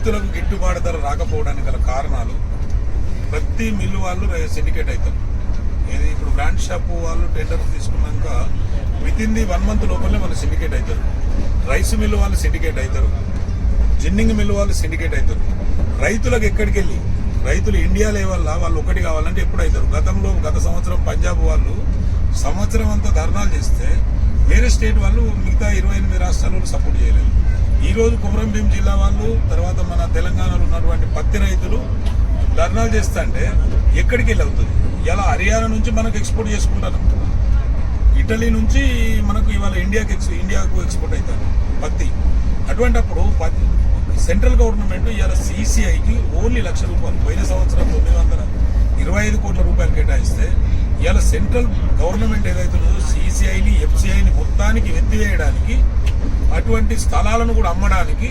రైతులకు గిట్టుబాటు ధర రాకపోవడానికి గల కారణాలు ప్రతి మిల్లు వాళ్ళు సిండికేట్ అవుతారు. ఇది ఇప్పుడు బ్రాండ్ షాప్ వాళ్ళు టెండర్ తీసుకున్నాక within the one month లోపలే వాళ్ళు సిండికేట్ అవుతారు. రైస్ మిల్లు వాళ్ళు సిండికేట్ అవుతారు. జిన్నింగ్ మిల్లు వాళ్ళు సిండికేట్ అవుతారు. రైతులకు ఎక్కడికి వెళ్ళి రైతులు ఇండియా లెవెల్ వాళ్ళు ఒకటి కావాలంటే ఎప్పుడు అవుతారు? గతంలో గత సంవత్సరం పంజాబ్ వాళ్ళు సంవత్సరం అంతా ధర్నాలు చేస్తే వేరే స్టేట్ వాళ్ళు మిగతా ఇరవై ఎనిమిది రాష్ట్రాల సపోర్ట్ ఈరోజు ఈ రోజు జిల్లా వాళ్ళు తర్వాత మన తెలంగాణలో ఉన్నటువంటి పత్తి రైతులు ధర్నాలు చేస్తుంటే ఎక్కడికి వెళ్ళవుతుంది ఇలా హర్యానా నుంచి మనకు ఎక్స్పోర్ట్ చేసుకుంటాను ఇటలీ నుంచి మనకు ఇవాళ ఇండియాకి ఎక్స్ ఇండియాకు ఎక్స్పోర్ట్ అవుతారు పత్తి. అటువంటప్పుడు పత్తి సెంట్రల్ గవర్నమెంట్ ఇవాళ సిసిఐకి ఓన్లీ లక్ష రూపాయలు పోయిన సంవత్సరం తొమ్మిది వందల ఇరవై ఐదు కోట్ల రూపాయలు కేటాయిస్తే ఇవాళ సెంట్రల్ గవర్నమెంట్ ఏదైతే ఉన్నదో సిసిఐని ఎఫ్సిఐని మొత్తానికి ఎత్తివేయడానికి అటువంటి స్థలాలను కూడా అమ్మడానికి